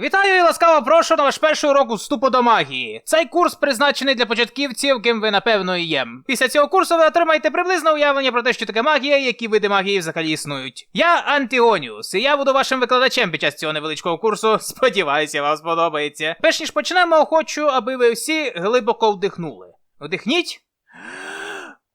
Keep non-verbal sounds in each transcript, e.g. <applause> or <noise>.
Вітаю і ласкаво прошу на ваш перший урок вступу до магії. Цей курс призначений для початківців, ким ви напевно і є. Після цього курсу ви отримаєте приблизне уявлення про те, що таке магія, і які види магії взагалі існують. Я Антіоніус, і я буду вашим викладачем під час цього невеличкого курсу. <laughs> Сподіваюся, вам сподобається. Перш ніж почнемо, хочу, аби ви всі глибоко вдихнули. Вдихніть.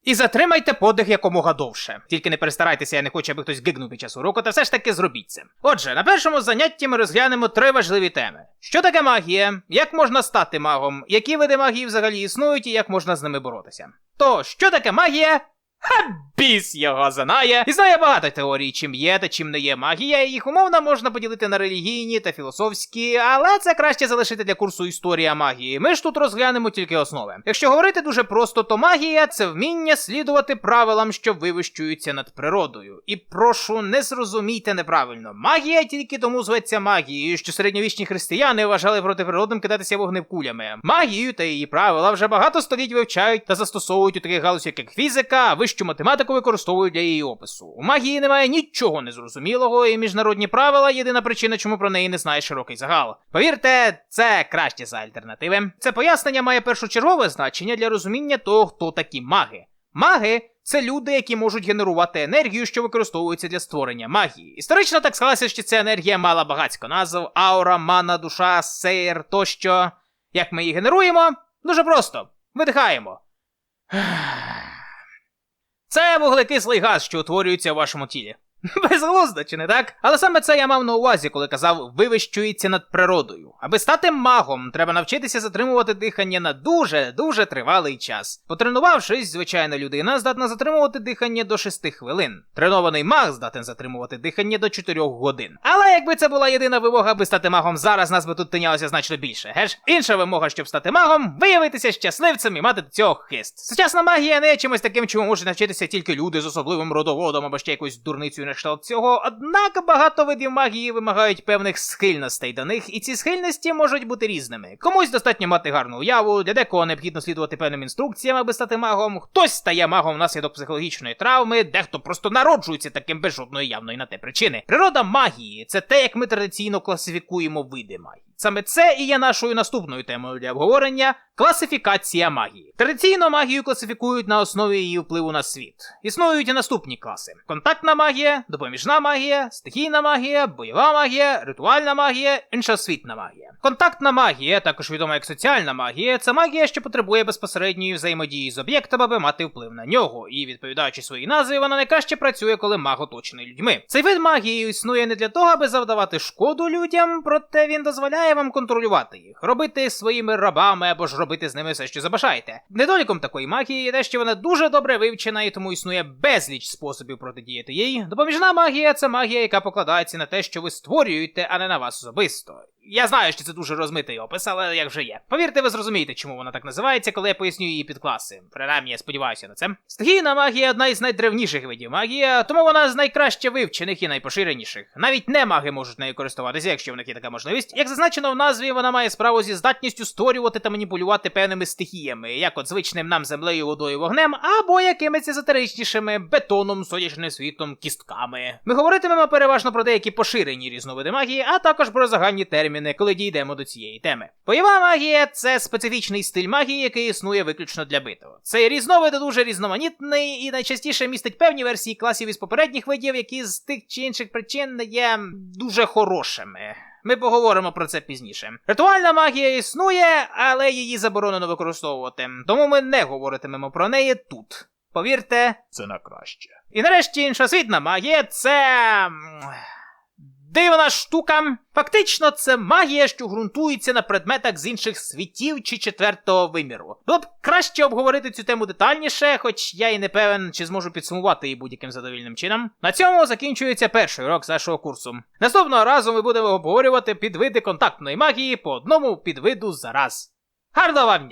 І затримайте подих якомога довше. Тільки не перестарайтеся, я не хочу, аби хтось гигнув під час уроку, та все ж таки зробіть це. Отже, на першому занятті ми розглянемо три важливі теми: що таке магія, як можна стати магом, які види магії взагалі існують і як можна з ними боротися. То, що таке магія? Ха, біс його знає. І знає багато теорій, чим є та чим не є магія, і їх умовно можна поділити на релігійні та філософські, але це краще залишити для курсу історія магії. Ми ж тут розглянемо тільки основи. Якщо говорити дуже просто, то магія це вміння слідувати правилам, що вивищуються над природою. І прошу, не зрозумійте неправильно. Магія тільки тому зветься магією, що середньовічні християни вважали протиприродним кидатися вогневкулями. Магію та її правила вже багато століть вивчають та застосовують у таких галузях, як фізика, вищу математику використовують для її опису. У магії немає нічого незрозумілого, і міжнародні правила єдина причина, чому про неї не знає широкий загал. Повірте, це краще за альтернативи. Це пояснення має першочергове значення для розуміння того, хто такі маги. Маги це люди, які можуть генерувати енергію, що використовується для створення магії. Історично так склалося, що ця енергія мала багатько назв: аура, мана, душа, сейр тощо. Як ми її генеруємо? Дуже просто. Видихаємо. Це вуглекислий газ, що утворюється у вашому тілі. <laughs> Безглуздо, чи не так? Але саме це я мав на увазі, коли казав вивищується над природою. Аби стати магом, треба навчитися затримувати дихання на дуже дуже тривалий час. Потренувавшись, звичайна людина здатна затримувати дихання до 6 хвилин. Тренований маг здатен затримувати дихання до 4 годин. Але якби це була єдина вимога, аби стати магом, зараз нас би тут тинялося значно більше. Геш? Інша вимога, щоб стати магом, виявитися щасливцем і мати до цього хист. Сучасна магія не є чимось таким, чому можуть навчитися тільки люди з особливим родоводом або ще якоюсь дурницею на кшталт цього. Однак багато видів магії вимагають певних схильностей до них, і ці схильності можуть бути різними. Комусь достатньо мати гарну уяву, для декого необхідно слідувати певним інструкціям, аби стати магом. Хтось стає магом внаслідок психологічної травми, дехто просто народжується таким без жодної явної на те причини. Природа магії це те, як ми традиційно класифікуємо види магії. Саме це і є нашою наступною темою для обговорення класифікація магії. Традиційно магію класифікують на основі її впливу на світ. Існують і наступні класи: контактна магія, допоміжна магія, стихійна магія, бойова магія, ритуальна магія, іншосвітна магія. Контактна магія, також відома як соціальна магія, це магія, що потребує безпосередньої взаємодії з об'єктом, аби мати вплив на нього. І відповідаючи своїй назві, вона найкраще працює, коли маг оточений людьми. Цей вид магії існує не для того, аби завдавати шкоду людям, проте він дозволяє вам контролювати їх, робити своїми рабами або ж робити з ними все, що забажаєте. Недоліком такої магії є те, що вона дуже добре вивчена і тому існує безліч способів протидіяти їй. Допоміжна магія це магія, яка покладається на те, що ви створюєте, а не на вас особисто. Я знаю, що це дуже розмитий опис, але як вже є. Повірте, ви зрозумієте, чому вона так називається, коли я поясню її підкласи. Принаймні, я сподіваюся на це. Стихійна магія одна із найдревніших видів магії, тому вона з найкраще вивчених і найпоширеніших. Навіть не маги можуть нею користуватися, якщо в них є така можливість. Як зазначено в назві, вона має справу зі здатністю створювати та маніпулювати певними стихіями, як от звичним нам землею, водою, вогнем, або якимись езотеричнішими бетоном, сонячним світом, кістками. Ми говоритимемо переважно про деякі поширені різновиди магії, а також про загальні терміни, коли дійдемо до цієї теми. Бойова магія це специфічний стиль магії, який існує виключно для битв. Цей різновид дуже різноманітний і найчастіше містить певні версії класів із попередніх видів, які з тих чи інших причин є дуже хорошими. Ми поговоримо про це пізніше. Ритуальна магія існує, але її заборонено використовувати, тому ми не говоритимемо про неї тут. Повірте, Це на краще. і нарешті іншосвітна магія це. Дивна штука. Фактично, це магія, що ґрунтується на предметах з інших світів чи четвертого виміру. Було б краще обговорити цю тему детальніше, хоч я і не певен, чи зможу підсумувати її будь-яким задовільним чином. На цьому закінчується перший урок з нашого курсу. Наступного разу ми будемо обговорювати підвиди контактної магії по одному підвиду за раз. Гарного вам!